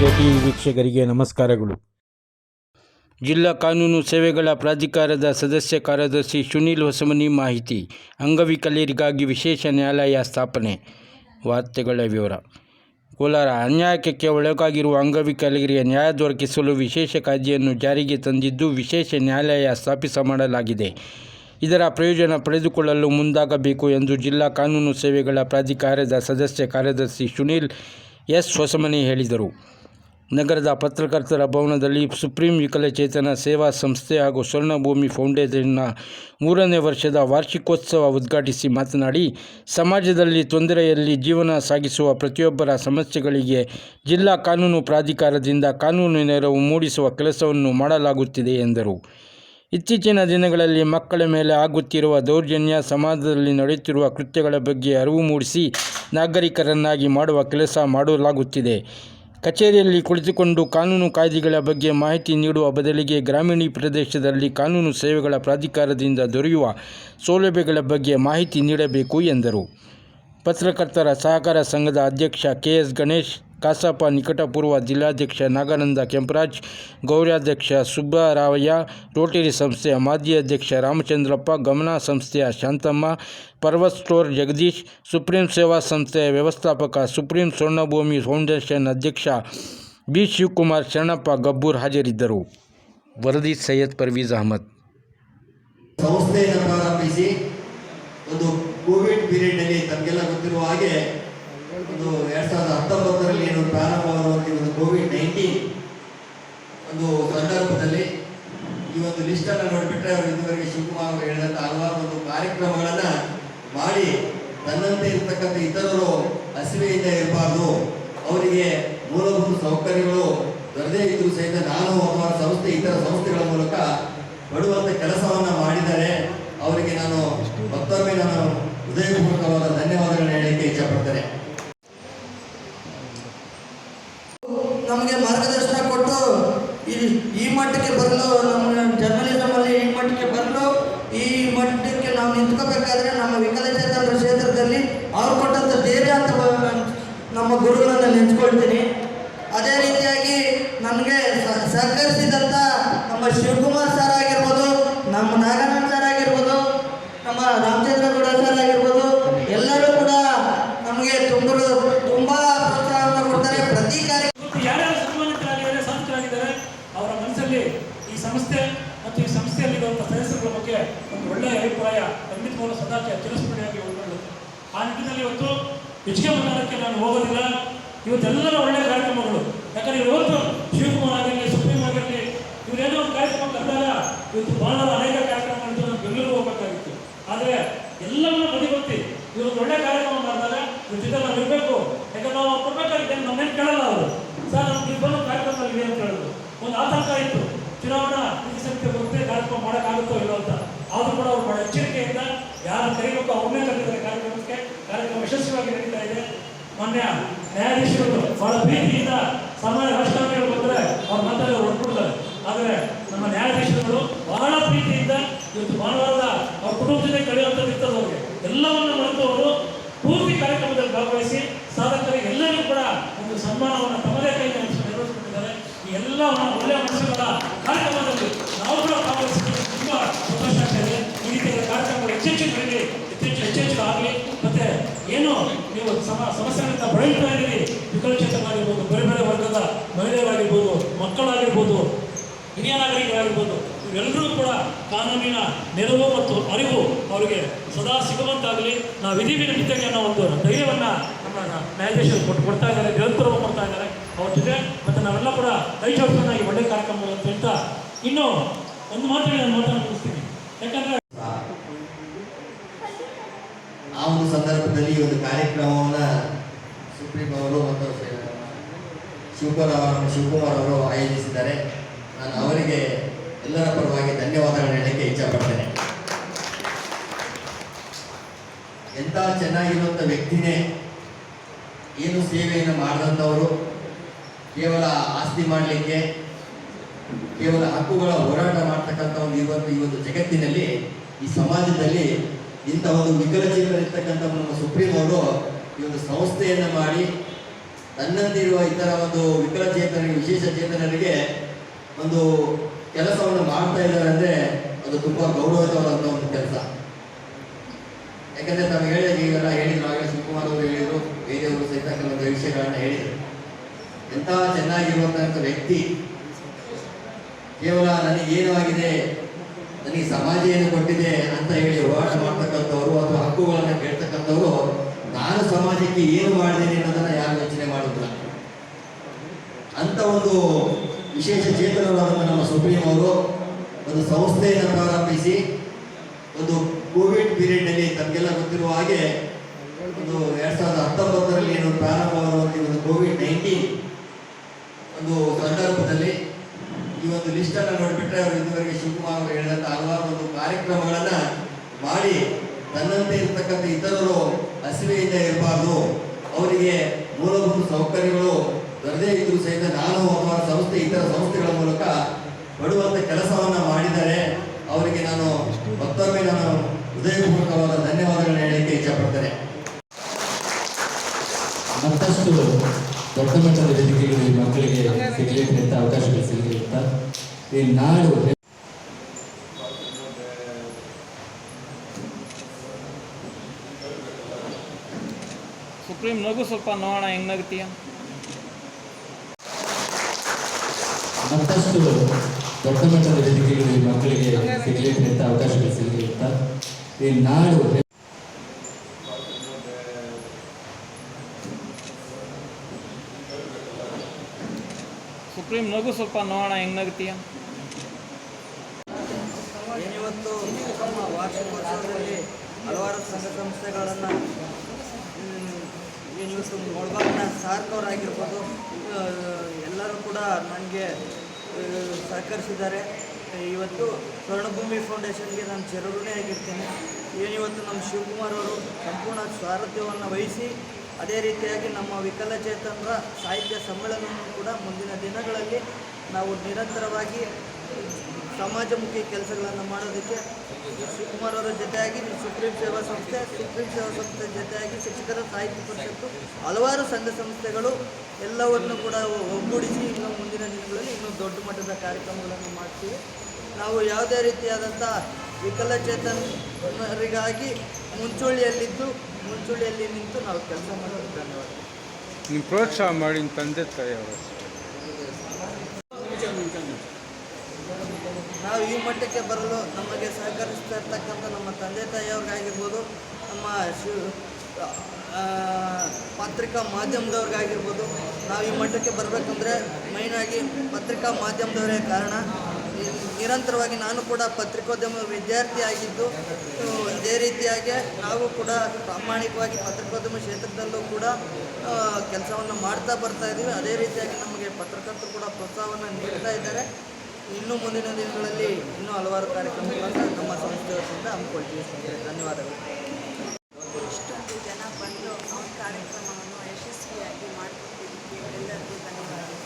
TV ವೀಕ್ಷಕರಿಗೆ ನಮಸ್ಕಾರಗಳು. ಜಿಲ್ಲಾ ಕಾನೂನು ಸೇವೆಗಳ ಪ್ರಾಧಿಕಾರದ ಸದಸ್ಯ ಕಾರ್ಯದರ್ಶಿ ಸುನೀಲ್ ಹೊಸಮನಿ ಮಾಹಿತಿ. ಅಂಗವಿಕಲರಿಗಾಗಿ ವಿಶೇಷ ನ್ಯಾಯಾಲಯ ಸ್ಥಾಪನೆ. ವಾರ್ತೆಗಳ ವಿವರ. ಕೋಲಾರ ಅನ್ಯಾಯಕ್ಕೆ ಒಳಗಾಗಿರುವ ಅಂಗವಿಕಲರಿಗೆ ನ್ಯಾಯ ದೊರಕಿಸಲು ವಿಶೇಷ ಕಾಯ್ದೆಯನ್ನು ಜಾರಿಗೆ ತಂದಿದ್ದು ವಿಶೇಷ ನ್ಯಾಯಾಲಯ ಸ್ಥಾಪಿಸ ಮಾಡಲಾಗಿದೆ. ಇದರ ಪ್ರಯೋಜನ ಪಡೆದುಕೊಳ್ಳಲು ಮುಂದಾಗಬೇಕು ಎಂದು ಜಿಲ್ಲಾ ಕಾನೂನು ಸೇವೆಗಳ ಪ್ರಾಧಿಕಾರದ ಸದಸ್ಯ ಕಾರ್ಯದರ್ಶಿ ಸುನೀಲ್ ಎಸ್ ಹೊಸಮನಿ ಹೇಳಿದರು. ನಗರದ ಪತ್ರಕರ್ತರ ಭವನದಲ್ಲಿ ಸುಪ್ರೀಂ ವಿಕಲಚೇತನ ಸೇವಾ ಸಂಸ್ಥೆ ಹಾಗೂ ಸ್ವರ್ಣಭೂಮಿ ಫೌಂಡೇಶನ್ನ ಮೂರನೇ ವರ್ಷದ ವಾರ್ಷಿಕೋತ್ಸವ ಉದ್ಘಾಟಿಸಿ ಮಾತನಾಡಿ, ಸಮಾಜದಲ್ಲಿ ತೊಂದರೆಯಲ್ಲಿ ಜೀವನ ಸಾಗಿಸುವ ಪ್ರತಿಯೊಬ್ಬರ ಸಮಸ್ಯೆಗಳಿಗೆ ಜಿಲ್ಲಾ ಕಾನೂನು ಪ್ರಾಧಿಕಾರದಿಂದ ಕಾನೂನು ನೆರವು ಮೂಡಿಸುವ ಕೆಲಸವನ್ನು ಮಾಡಲಾಗುತ್ತಿದೆ ಎಂದರು. ಇತ್ತೀಚಿನ ದಿನಗಳಲ್ಲಿ ಮಕ್ಕಳ ಮೇಲೆ ಆಗುತ್ತಿರುವ ದೌರ್ಜನ್ಯ, ಸಮಾಜದಲ್ಲಿ ನಡೆಯುತ್ತಿರುವ ಕೃತ್ಯಗಳ ಬಗ್ಗೆ ಅರಿವು ಮೂಡಿಸಿ ನಾಗರಿಕರನ್ನಾಗಿ ಮಾಡುವ ಕೆಲಸ ಮಾಡಲಾಗುತ್ತಿದೆ. ಕಚೇರಿಯಲ್ಲಿ ಕುಳಿತುಕೊಂಡು ಕಾನೂನು ಕಾಯ್ದೆಗಳ ಬಗ್ಗೆ ಮಾಹಿತಿ ನೀಡುವ ಬದಲಿಗೆ ಗ್ರಾಮೀಣ ಪ್ರದೇಶದಲ್ಲಿ ಕಾನೂನು ಸೇವೆಗಳ ಪ್ರಾಧಿಕಾರದಿಂದ ದೊರೆಯುವ ಸೌಲಭ್ಯಗಳ ಬಗ್ಗೆ ಮಾಹಿತಿ ನೀಡಬೇಕು ಎಂದರು. ಪತ್ರಕರ್ತರ ಸಹಕಾರ ಸಂಘದ ಅಧ್ಯಕ್ಷ ಕೆ ಎಸ್ ಗಣೇಶ್ ಕಸಾಪ ನಿಕಟಪೂರ್ವ ಜಿಲ್ಲಾಧ್ಯಕ್ಷ ನಾಗಾನಂದ ಕೆಂಪರಾಜ್ ಗೌರಾಧ್ಯಕ್ಷ ಸುಬ್ಬರಾವಯ್ಯ ರೋಟರಿ ಸಂಸ್ಥೆಯ ಮಾಜಿ ಅಧ್ಯಕ್ಷ ರಾಮಚಂದ್ರಪ್ಪ ಗಮನ ಸಂಸ್ಥೆಯ ಶಾಂತಮ್ಮ ಪರ್ವತ್ ಸ್ಟೋರ್ ಜಗದೀಶ್ ಸುಪ್ರೀಂ ಸೇವಾ ಸಂಸ್ಥೆಯ ವ್ಯವಸ್ಥಾಪಕ ಸುಪ್ರೀಂ ಸ್ವರ್ಣಭೂಮಿ ಫೌಂಡೇಶನ್ ಅಧ್ಯಕ್ಷ ಬಿ ಶಿವಕುಮಾರ್ ಶರಣಪ್ಪ ಗಬ್ಬೂರ್ ಹಾಜರಿದ್ದರು ವರದಿ ಸೈಯದ್ ಪರ್ವೀಜ್ ಅಹಮದ್ ಸಂಸ್ಥೆಯನ್ನು ಪ್ರಾರಂಭಿಸಿ ಒಂದು ಕೋವಿಡ್ ಪೀರಿಯಡ್ನಲ್ಲಿ ತಮಗೆಲ್ಲ ಗೊತ್ತಿರುವ ಹಾಗೆ ಒಂದು ಎರಡ್ ಸಾವಿರದ ಹತ್ತೊಂಬತ್ತರಲ್ಲಿ ಏನು ಪ್ರಾರಂಭವಾಗುವಂಥ ಒಂದು ಕೋವಿಡ್ ನೈನ್ಟೀನ್ ಒಂದು ಸಂದರ್ಭದಲ್ಲಿ ಈ ಒಂದು ಲಿಸ್ಟ್ ಅನ್ನು ನೋಡಿಬಿಟ್ರೆ ಅವರು ಇದುವರೆಗೆ ಶಿವಕುಮಾರ್ ಅವರು ಹೇಳಿದಂತ ಹಲವಾರು ಒಂದು ಕಾರ್ಯಕ್ರಮಗಳನ್ನ ಮಾಡಿ ತನ್ನಂತೆ ಇರತಕ್ಕಂಥ ಇತರರು ಹಸಿವೆಯಿಂದ ಇರಬಾರ್ದು. ಅವರಿಗೆ ಮೂಲಭೂತ ಸೌಕರ್ಯಗಳು ದೊರೆದೇ ಇದ್ರೂ ಸಹಿತ ನಾನು ಅಥವಾ ಸಂಸ್ಥೆ, ಇತರ ಸಂಸ್ಥೆಗಳ ಮೂಲಕ ಕೊಡುವಂತ ಕೆಲಸವನ್ನು ಮಾಡಿದರೆ ಅವರಿಗೆ ನಾನು ಮತ್ತೊಮ್ಮೆ ನಾನು ಹೃದಯಪೂರ್ವಕವಾದ ಧನ್ಯವಾದಗಳನ್ನ ಹೇಳಲಿಕ್ಕೆ ಇಚ್ಛಪಡ್ತೇನೆ ನಮಗೆ ಮಾರ್ಗದರ್ಶನ ಕೊಟ್ಟು ಈ ಈ ಮಟ್ಟಕ್ಕೆ ನಮ್ಮ ಜರ್ನಲಿಸಮಲ್ಲಿ ಈ ಮಟ್ಟಕ್ಕೆ ಬರಲು ಈ ಮಟ್ಟಕ್ಕೆ ನಾವು ನಿಂತ್ಕೋಬೇಕಾದ್ರೆ ನಮ್ಮ ವಿಕಲಚೇತನರ ಕ್ಷೇತ್ರದಲ್ಲಿ ಅವ್ರು ಕೊಟ್ಟಂಥ ಧೈರ್ಯ ಅಂತ, ನಮ್ಮ ಗುರುಗಳನ್ನು ನೆನೆಸ್ಕೊಳ್ತೀನಿ ಅದೇ ರೀತಿಯಾಗಿ ನನಗೆ ಸ- ಸಹಕರಿಸಿದಂಥ ನಮ್ಮ ಶಿವಕುಮಾರ್ ಸರ್ ಆಗಿರ್ಬೋದು ನಮ್ಮ ನಾಗಾನಂದ್ ಸರ್ ಆಗಿರ್ಬೋದು ನಮ್ಮ ರಾಮಚಂದ್ರ ಗೌಡ ಸರ್ ಆಗಿರ್ಬೋದು ಎಲ್ಲರೂ ಕೂಡ ನಮಗೆ ತುಂಬ ತುಂಬ ಪ್ರೋತ್ಸಾಹವನ್ನು ಕೊಡ್ತಾರೆ ಪ್ರತಿ ಕಾರ್ಯ ಇವತ್ತು ಯಾರ್ಯಾರು ಸನ್ಮಾನಿತರಾಗಿದ್ದಾರೆ ಸಂತರಾಗಿದ್ದಾರೆ ಅವರ ಮನಸ್ಸಲ್ಲಿ ಈ ಸಂಸ್ಥೆ ಮತ್ತು ಈ ಸಂಸ್ಥೆಯಲ್ಲಿರುವಂಥ ಸದಸ್ಯರುಗಳ ಬಗ್ಗೆ ಒಂದು ಒಳ್ಳೆಯ ಅಭಿಪ್ರಾಯ ಖಂಡಿತವಾಗ್ಲೂ ಸದಾ ಚಿರಸ್ಮರಣೆಯಾಗಿ ಉಳ್ಕೊಳ್ಳುತ್ತೆ ಆ ನಿಟ್ಟಿನಲ್ಲಿ ಇವತ್ತು ಹೆಚ್ಚಿಗೆ ಮತದಾನಕ್ಕೆ ನಾನು ಹೋಗೋದಿಲ್ಲ. ಇವತ್ತೆಲ್ಲರ ಒಳ್ಳೆಯ ಕಾರ್ಯಕ್ರಮಗಳು. ಯಾಕಂದ್ರೆ ಇವತ್ತು ಶಿವಕುಮಾರ್ ಆಗಿರಲಿ, ಸುಪ್ರೀಂ ಆಗಿರಲಿ, ಇವರೇನೋ ಒಂದು ಕಾರ್ಯಕ್ರಮ ಕರೆದಾಗ ಇವತ್ತು ಬಹಳ ಅನೇಕ ಕಾರ್ಯಕ್ರಮಗಳಿದ್ದು ನಾನು ಬೆಂಗಳೂರು ಹೋಗಬೇಕಾಗಿತ್ತು. ಆದರೆ ಎಲ್ಲವನ್ನೂ ಬದಿಗೊತ್ತಿ ಇವತ್ತು ಒಳ್ಳೆ ಕಾರ್ಯಕ್ರಮ ಮಾಡಿದಾಗ ಇವ್ರ ಜೊತೆ ನಾವು ಇರಬೇಕು ಯಾಕಂದ್ರೆ ನಾವು ಕೊಡ್ಬೇಕಾಗಿದೆ ನಮ್ಮೇನು ಕೇಳಲ್ಲ ಅವರು. ಸರ್ ನಮ್ಗೆ ಇಬ್ಬರು ಕಾರ್ಯಕ್ರಮದಲ್ಲಿ ಇದೆ ಅಂತ ಹೇಳಿದ್ರು. ಒಂದು ಆತಂಕ ಇತ್ತು. ಚುನಾವಣಾ ನೀತಿ ಸಮಿತಿ ಬರುತ್ತೆ, ಕಾರ್ಯಕ್ರಮ ಮಾಡೋಕ್ಕಾಗುತ್ತೋ ಇಲ್ಲೋ ಅಂತ. ಆದರೂ ಕೂಡ ಅವರು ಬಹಳ ಎಚ್ಚರಿಕೆಯಿಂದ ಯಾರು ಕರೀಬೇಕು ಅವ್ರನ್ನೇ ಕರೀತಾರೆ ಕಾರ್ಯಕ್ರಮಕ್ಕೆ ಕಾರ್ಯಕ್ರಮ ಯಶಸ್ವಿಯಾಗಿ ನಡೀತಾ ಇದೆ. ಮೊನ್ನೆ ನ್ಯಾಯಾಧೀಶರು ಬಹಳ ಪ್ರೀತಿಯಿಂದ ಸಾಮಾನ್ಯ ರಾಜಕಾರಣಿಗಳು ಬಂದರೆ ಅವ್ರ ಅವ್ರು ಹೊರಟ್ಬಿಡ್ತಾರೆ ಆದರೆ ನಮ್ಮ ನ್ಯಾಯಾಧೀಶರುಗಳು ಬಹಳ ಪ್ರೀತಿಯಿಂದ ಇವತ್ತು ಭಾನುವಾರದ ಅವ್ರ ಕುಟುಂಬ ಜೊತೆ ಕಳೆಯುವಂಥದ್ದು ಎಲ್ಲವನ್ನು ಮರೆತು ಅವರು ಪೂರ್ತಿ ಕಾರ್ಯಕ್ರಮದಲ್ಲಿ ಭಾಗವಹಿಸಿ ಸಾಧಕರಿಗೆ ಎಲ್ಲರಿಗೂ ಕೂಡ ಒಂದು ಸನ್ಮಾನವನ್ನು ತಮ್ಮದೇ ಕೈ ನೆರವೇರಿಸಿಕೊಂಡಿದ್ದಾರೆ ಈ ಎಲ್ಲ ಒಳ್ಳೆಯ ಮನಸ್ಸುಗಳ ಕಾರ್ಯಕ್ರಮದಲ್ಲಿ ನಾವು ಕೂಡ ಭಾಗವಹಿಸಿದ್ದು ತುಂಬ ಸಂತೋಷ ಆಗ್ತಾ ಇದೆ ಈ ರೀತಿಯ ಕಾರ್ಯಕ್ರಮಗಳು ಹೆಚ್ಚೆಚ್ಚು ಬೆಳೀಲಿ ಹೆಚ್ಚೆಚ್ಚು ಹೆಚ್ಚೆಚ್ಚು ಆಗಲಿ ಮತ್ತೆ ಏನು ನೀವು ಸಮ ಸಮಸ್ಯೆಗಳಿಂದ ಬಳಲ್ತಾ ಇದ್ದೀವಿ. ವಿಕಲಚೇತನರಾಗಿರ್ಬೋದು ಬೇರೆ ಬೇರೆ ವರ್ಗದ ಮಹಿಳೆಯರಾಗಿರ್ಬೋದು, ಮಕ್ಕಳಾಗಿರ್ಬೋದು, ಹಿರಿಯ ನಾಗರಿಕರಾಗಿರ್ಬೋದು ಇವೆಲ್ಲರೂ ಕೂಡ ಕಾನೂನಿನ ನೆರವು ಮತ್ತು ಅರಿವು ಅವರಿಗೆ ಸದಾ ಸಿಗುವಂತಾಗಲಿ. ನಾವು ಇದೀವಿ ಜೊತೆಗೆ ಅನ್ನೋ ಒಂದು ಧೈರ್ಯವನ್ನು ನಮ್ಮ ನ್ಯಾಯಾಧೀಶರು ಕೊಟ್ಟು ಕೊಡ್ತಾ ಇದ್ದಾರೆ ನಿರಂತರವಾಗಿ ಕೊಡ್ತಾ ಇದ್ದಾರೆ. ಅವ್ರ ಜೊತೆ ಮತ್ತು ನಾವೆಲ್ಲ ಕೂಡ ಕೈ ಈ ಒಳ್ಳೆ ಕಾರ್ಯಕ್ರಮ ಅಂತ ಹೇಳ್ತಾ ಇನ್ನು ಒಂದು ಮಾತು ನಾನು ಯಾಕಂದರೆ ಯಾಕಂದ್ರೆ ಆ ಒಂದು ಸಂದರ್ಭದಲ್ಲಿ ಒಂದು ಕಾರ್ಯಕ್ರಮವನ್ನು ಸುಪ್ರೀಂ ಅವರು ಮತ್ತು ಶಿವಕುಮಾರ್ ಅವರು ಶಿವಕುಮಾರ್ ಅವರು ಆಯೋಜಿಸಿದ್ದಾರೆ. ನಾನು ಅವರಿಗೆ ಎಲ್ಲರ ಪರವಾಗಿ ಧನ್ಯವಾದಗಳನ್ನು ಹೇಳಲಿಕ್ಕೆ ಇಚ್ಛಪಡ್ತೇನೆ. ಎಂಥ ಚೆನ್ನಾಗಿರುವಂಥ ವ್ಯಕ್ತಿನೇ, ಏನು ಸೇವೆಯನ್ನು ಮಾಡಿದಂಥವರು, ಕೇವಲ ಆಸ್ತಿ ಮಾಡಲಿಕ್ಕೆ, ಕೇವಲ ಹಕ್ಕುಗಳ ಹೋರಾಟ ಮಾಡ್ತಕ್ಕಂಥ ಒಂದು ಇವತ್ತು ಒಂದು ಜಗತ್ತಿನಲ್ಲಿ, ಈ ಸಮಾಜದಲ್ಲಿ ಇಂಥ ಒಂದು ವಿಕಲಚೇತನಿರ್ತಕ್ಕಂಥ ನಮ್ಮ ಸುಪ್ರೀಂ ಅವರು ಈ ಒಂದು ಸಂಸ್ಥೆಯನ್ನು ಮಾಡಿ ತನ್ನಂತಿರುವ ಇತರ ಒಂದು ವಿಕಲಚೇತನರಿಗೆ ವಿಶೇಷ ಚೇತನರಿಗೆ ಒಂದು ಕೆಲಸವನ್ನು ಮಾಡ್ತಾ ಇದ್ದಾರೆ ಅಂದರೆ ಅದು ತುಂಬ ಗೌರವಯುತವಾದಂಥ ಒಂದು ಕೆಲಸ. ಯಾಕಂದರೆ ತಾವು ಹೇಳಿದ ಈಗೆಲ್ಲ ಹೇಳಿದ್ರು ಆಗಲೇ ಶಿವಕುಮಾರ್ ಅವರು ಹೇಳಿದರು ಬೇರೆಯವರು ಸಹಿತ ಕೆಲವೊಂದು ವಿಷಯಗಳನ್ನು ಹೇಳಿದರು. ಎಂಥ ಚೆನ್ನಾಗಿರುವಂತಹ ವ್ಯಕ್ತಿ. ಕೇವಲ ನನಗೆ ಏನು ಆಗಿದೆ ನನಗೆ ಸಮಾಜ ಏನು ಕೊಟ್ಟಿದೆ ಅಂತ ಹೇಳಿ ಹೋರಾಟ ಮಾಡ್ತಕ್ಕಂಥವ್ರು ಅಥವಾ ಹಕ್ಕುಗಳನ್ನು ಕೇಳ್ತಕ್ಕಂಥವ್ರು, ನಾನು ಸಮಾಜಕ್ಕೆ ಏನು ಮಾಡಿದ್ದೀನಿ ಅನ್ನೋದನ್ನ ಯಾರು ಯೋಚನೆ ಮಾಡುದಿಲ್ಲ. ಅಂತ ಒಂದು ವಿಶೇಷ ಚೇತನರಾದಂಥ ನಮ್ಮ ಸುಪ್ರೀಂ ಅವರು ಒಂದು ಸಂಸ್ಥೆಯನ್ನು ಪ್ರಾರಂಭಿಸಿ, ಒಂದು ಕೋವಿಡ್ ಪೀರಿಯಡ್ ಅಲ್ಲಿ ತಮಗೆಲ್ಲ ಗೊತ್ತಿರುವ ಹಾಗೆ ಒಂದು ಎರಡ್ ಸಾವಿರದ ಹತ್ತೊಂಬತ್ತರಲ್ಲಿ ಏನು ಪ್ರಾರಂಭವಾಗುವಂತ ಒಂದು ಕೋವಿಡ್ ನೈನ್ಟೀನ್ ಒಂದು ಸಂದರ್ಭದಲ್ಲಿ ಈ ಲಿಸ್ಟ್ ಅನ್ನ ನೋಡಿಬಿಟ್ರೆ ಅವರು ಇದುವರೆಗೆ ಶಿವಕುಮಾರ್ ಅವರು ಹೇಳಿದಂತ ಹಲವಾರು ಒಂದು ಕಾರ್ಯಕ್ರಮಗಳನ್ನ ಮಾಡಿ, ತನ್ನಂತೆ ಇರತಕ್ಕಂಥ ಇತರರು ಹಸಿವೆಯಿಂದ ಇರಬಾರ್ದು. ಅವರಿಗೆ ಮೂಲಭೂತ ಸೌಕರ್ಯಗಳು ದೊರೆದೇ ಇದ್ರು ಸಹಿತ ನಾನು ಅವರ ಸಂಸ್ಥೆ, ಇತರ ಸಂಸ್ಥೆಗಳ ಮೂಲಕ ಕೊಡುವಂತ ಕೆಲಸವನ್ನ ಮಾಡಿದರೆ ಅವರಿಗೆ ನಾನು ಮತ್ತೊಮ್ಮೆ ನಾನು ಹೃದಯಪೂರ್ವಕವಾದ ಧನ್ಯವಾದಗಳನ್ನ ಹೇಳಲಿಕ್ಕೆ ಇಚ್ಛಪಡ್ತೇನೆ ಮತ್ತಷ್ಟು ದೊಡ್ಡ ಮಟ್ಟದ ವೇದಿಕೆಗಳು ಈ ಮಕ್ಕಳಿಗೆ ಅಂತ ಅವಕಾಶಗಳು ಸಿಗಲಿ ಅಂತ. ಈ ನಾಡು ಸುಪ್ರೀಂ ನಗು ಸ್ವಲ್ಪ ನೋಡೋಣ ಹೆಂಗ್ ನಗ್ತೀಯ? ಮತ್ತಷ್ಟು ದೊಡ್ಡ ಮಟ್ಟದ ವೇದಿಕೆಗಳು ಈ ಮಕ್ಕಳಿಗೆ ಅಂತ ಅವಕಾಶಗಳು ಸಿಗಲಿ ಅಂತ. ಈ ನಾಡು ಸುಪ್ರೀಂ ನಗು ಸ್ವಲ್ಪ ನೋಡೋಣ, ಹೆಂಗ್ ನಗ್ತೀಯ? ನಮ್ಮ ವಾರ್ಷಿಕೋತ್ಸವದಲ್ಲಿ ಹಲವಾರು ಸಂಘ ಸಂಸ್ಥೆಗಳನ್ನು ಏನಿವತ್ತು ಮೊಳಬಾಗಿನ ಸಾರ್ಕವರಾಗಿರ್ಬೋದು ಎಲ್ಲರೂ ಕೂಡ ನನಗೆ ಸಹಕರಿಸಿದ್ದಾರೆ. ಇವತ್ತು ಸ್ವರ್ಣಭೂಮಿ ಫೌಂಡೇಶನ್ಗೆ ನಾನು ಚಿರಋಣಿ ಆಗಿರ್ತೇನೆ ಏನಿವತ್ತು ನಮ್ಮ ಶಿವಕುಮಾರ್ ಅವರು ಸಂಪೂರ್ಣ ಸಾರಥ್ಯವನ್ನು ವಹಿಸಿ ಅದೇ ರೀತಿಯಾಗಿ ನಮ್ಮ ವಿಕಲಚೇತನರ ಸಾಹಿತ್ಯ ಸಮ್ಮೇಳನವನ್ನು ಕೂಡ ಮುಂದಿನ ದಿನಗಳಲ್ಲಿ ನಾವು ನಿರಂತರವಾಗಿ ಸಮಾಜಮುಖಿ ಕೆಲಸಗಳನ್ನು ಮಾಡೋದಕ್ಕೆ ಶಿವಕುಮಾರ್ ಅವರ ಜೊತೆಯಾಗಿ ಸುಪ್ರೀಂ ಸೇವಾ ಸಂಸ್ಥೆ, ಸುಪ್ರೀಂ ಸೇವಾ ಸಂಸ್ಥೆ ಜೊತೆಯಾಗಿ ಶಿಕ್ಷಕರ ಸಾಹಿತ್ಯ ಪರಿಷತ್ತು, ಹಲವಾರು ಸಂಘ ಸಂಸ್ಥೆಗಳು ಎಲ್ಲವನ್ನು ಕೂಡ ಒಗ್ಗೂಡಿಸಿ ಇನ್ನು ಮುಂದಿನ ದಿನಗಳಲ್ಲಿ ಇನ್ನೂ ದೊಡ್ಡ ಮಟ್ಟದ ಕಾರ್ಯಕ್ರಮಗಳನ್ನು ಮಾಡ್ತೀವಿ. ನಾವು ಯಾವುದೇ ರೀತಿಯಾದಂಥ ವಿಕಲಚೇತನರಿಗಾಗಿ ಮುಂಚೂಳಿಯಲ್ಲಿದ್ದು ಮುಂಚೂಳಿಯಲ್ಲಿ ನಿಂತು ನಾವು ಕೆಲಸ ಮಾಡೋದು. ಧನ್ಯವಾದ. ನಿಮ್ಮ ಪ್ರೋತ್ಸಾಹ ಮಾಡಿ ನಿಮ್ಮ ತಂದೆ ತಾಯಿಯವರು ನಾವು ಈ ಮಟ್ಟಕ್ಕೆ ಬರಲು ನಮಗೆ ಸಹಕರಿಸ್ತಾ ಇರ್ತಕ್ಕಂಥ ನಮ್ಮ ತಂದೆ ತಾಯಿಯವ್ರಿಗಾಗಿರ್ಬೋದು ನಮ್ಮ ಶಿ ಪತ್ರಿಕಾ ಮಾಧ್ಯಮದವ್ರಿಗಾಗಿರ್ಬೋದು ನಾವು ಈ ಮಟ್ಟಕ್ಕೆ ಬರಬೇಕಂದ್ರೆ ಮೈನಾಗಿ ಪತ್ರಿಕಾ ಮಾಧ್ಯಮದವರೇ ಕಾರಣ. ನಿರಂತರವಾಗಿ ನಾನು ಕೂಡ ಪತ್ರಿಕೋದ್ಯಮ ವಿದ್ಯಾರ್ಥಿಯಾಗಿದ್ದು ಇದೇ ರೀತಿಯಾಗಿ ನಾವು ಕೂಡ ಪ್ರಾಮಾಣಿಕವಾಗಿ ಪತ್ರಿಕೋದ್ಯಮ ಕ್ಷೇತ್ರದಲ್ಲೂ ಕೂಡ ಕೆಲಸವನ್ನು ಮಾಡ್ತಾ ಬರ್ತಾ ಇದ್ದೀವಿ ಅದೇ ರೀತಿಯಾಗಿ ನಮಗೆ ಪತ್ರಕರ್ತರು ಕೂಡ ಪ್ರೋತ್ಸಾಹವನ್ನು ನೀಡ್ತಾ ಇದ್ದಾರೆ. ಇನ್ನು ಮುಂದಿನ ದಿನಗಳಲ್ಲಿ ಇನ್ನೂ ಹಲವಾರು ಕಾರ್ಯಕ್ರಮಗಳನ್ನು ನಮ್ಮ ಸಂಸ್ಥೆ ವತಿಯಿಂದ ಹಮ್ಮಿಕೊಳ್ತೀವಿ ಸ್ನೇಹಿತರೆ. ಧನ್ಯವಾದಗಳು. ಇಷ್ಟೊಂದು ಜನ ಬಂದು ಅವ್ರ ಕಾರ್ಯಕ್ರಮವನ್ನು ಯಶಸ್ವಿಯಾಗಿ ಮಾಡಿಕೊಟ್ಟಿದ್ದಕ್ಕೆ ಎಲ್ಲರಿಗೂ ಧನ್ಯವಾದಗಳು.